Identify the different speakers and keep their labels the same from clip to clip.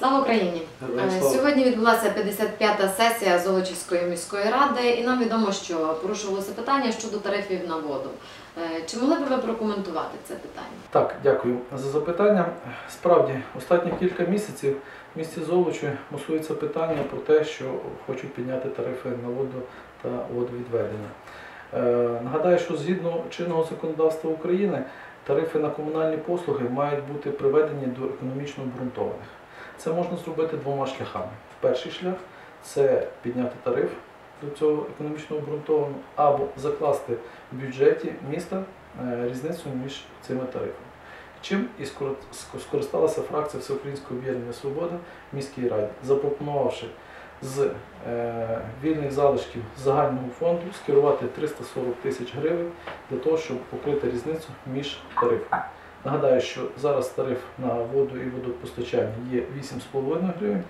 Speaker 1: Слава Україні! Е,
Speaker 2: слава.
Speaker 1: Сьогодні відбулася 55-та сесія Золочівської міської ради, і нам відомо, що порушувалося питання щодо тарифів на воду. Е, Чи могли б ви прокоментувати це питання?
Speaker 2: Так, дякую за запитання. Справді, останні кілька місяців в місті Золочі мусується питання про те, що хочуть підняти тарифи на воду та водовідведення. Е, нагадаю, що згідно чинного законодавства України тарифи на комунальні послуги мають бути приведені до економічно обґрунтованих. Це можна зробити двома шляхами. Перший шлях це підняти тариф до цього економічно обґрунтованого, або закласти в бюджеті міста е, різницю між цими тарифами. Чим і скористалася фракція Всеукраїнського об'єднання Свобода в міській раді, запропонувавши з е, вільних залишків загального фонду скерувати 340 тисяч гривень для того, щоб покрити різницю між тарифами. Нагадаю, що зараз тариф на воду і водопостачання є 8,5 гривень,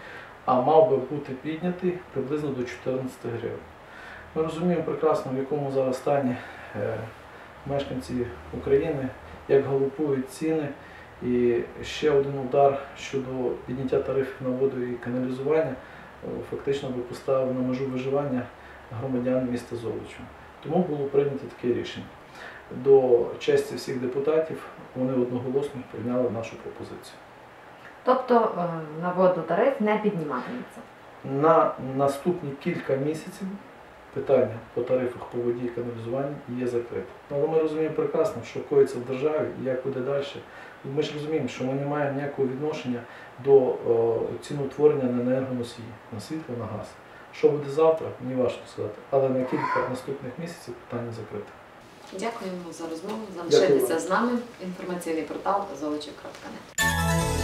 Speaker 2: а мав би бути піднятий приблизно до 14 гривень. Ми розуміємо прекрасно, в якому зараз стані е, мешканці України, як галопують ціни. І ще один удар щодо підняття тарифів на воду і каналізування е, фактично би поставив на межу виживання громадян міста Золочу. Тому було прийнято таке рішення. До честі всіх депутатів вони одноголосно прийняли нашу пропозицію.
Speaker 3: Тобто е, на воду тариф не підніматиметься.
Speaker 2: На наступні кілька місяців питання по тарифах по воді і каналізуванні є закрите. Але ми розуміємо прекрасно, що коїться в державі і як буде далі. Ми ж розуміємо, що ми не маємо ніякого відношення до о, ціноутворення на енергоносії, на світло, на газ. Що буде завтра, мені важко сказати. Але на кілька наступних місяців питання закрите.
Speaker 1: Дякуємо за розмову. Залишайтеся з нами. Інформаційний портал золочів.нет.